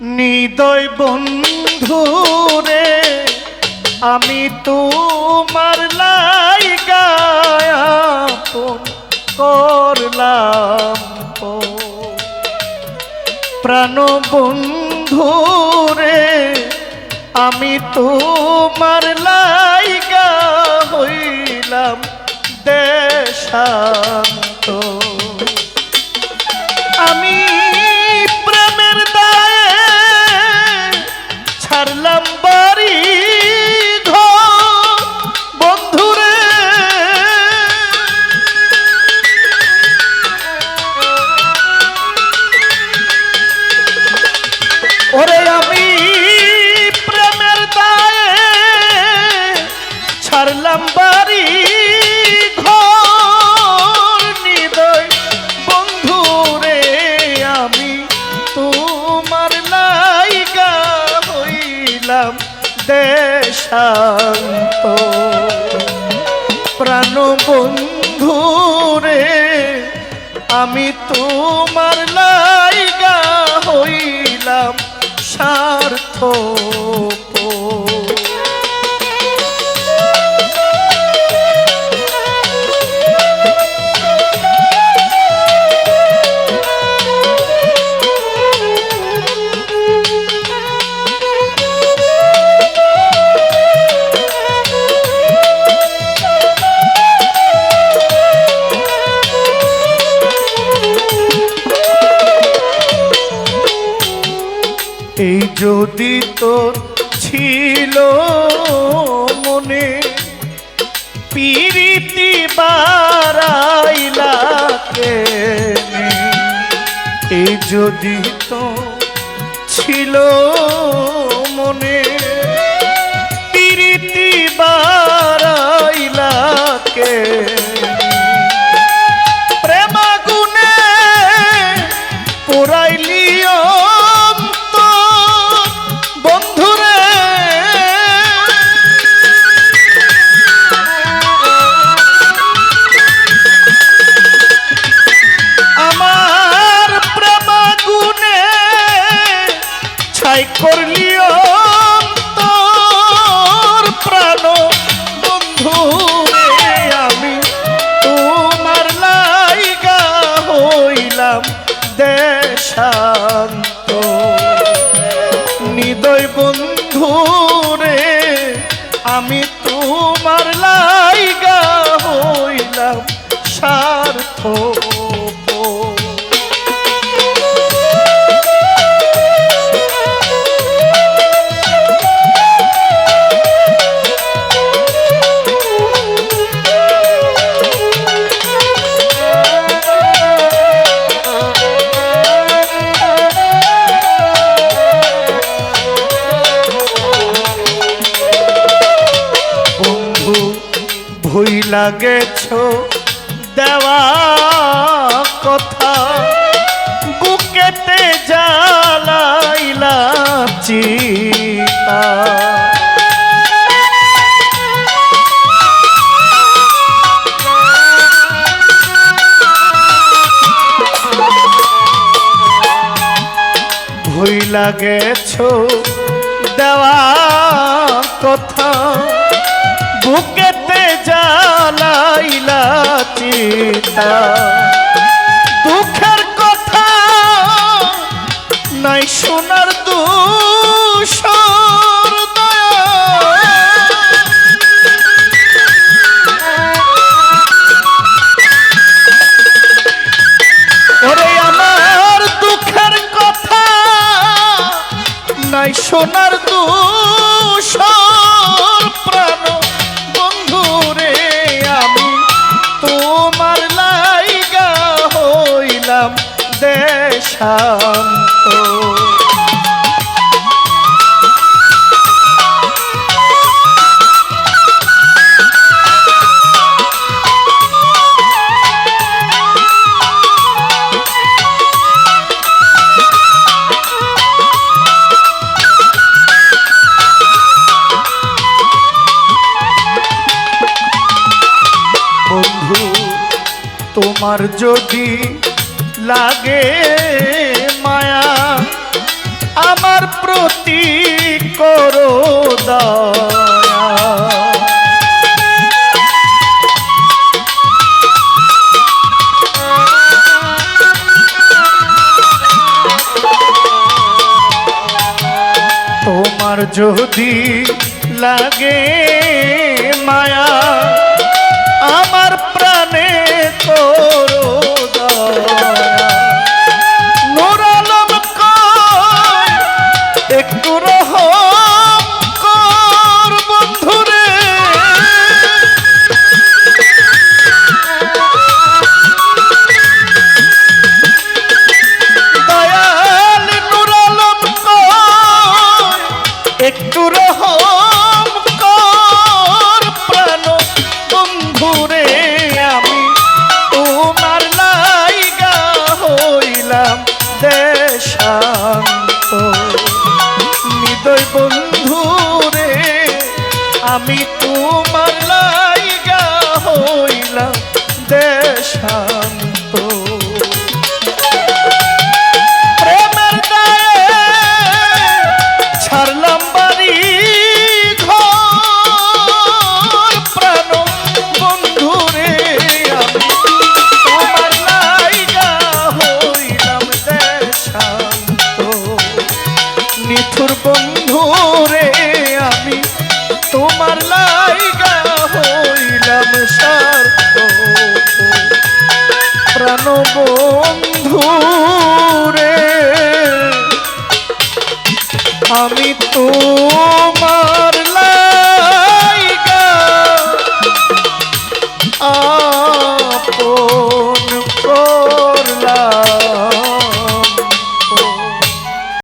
নিদয় বন্ধু রে আমি তোমার লাইগা আপন করলাম পর। প্রাণ বন্ধু রে আমি তোমার লাইগা হইলাম দেশান্ত ছাড়লাম বাড়ি নিদয়। বন্ধু রে, আমি তোমার লাইগা হইলাম দেশান্ত। প্রাণ বন্ধু রে, আমি তোমার লাইগা হইলাম স্বার্থ এই যদি তোর ছিল মনে, পিরিতি বারাইলা কেনে? এই যদি তো ছিল মনে, পিরিতি বারাইলা দেশান্ত নিদয় বন্ধু রে আমি তোমার লাইগা হইলাম স্বার্থ লাগেছ? দেওয়া কথা। বুকেতে জ্বালাইলা চিতা ভুই লাগেছ? দেওয়া কথা। বুকেতে জ্বালাইলা চিতা। বন্ধু তোমার যদি লাগে মায়া। আমার প্রতি করো দয়া। যদি লাগে মায়া আমি তোমার লাইগা হইলাম দেশামি তোমার লাইগা হইলাম সার প্রাণ বন্ধু রে আমি তোমার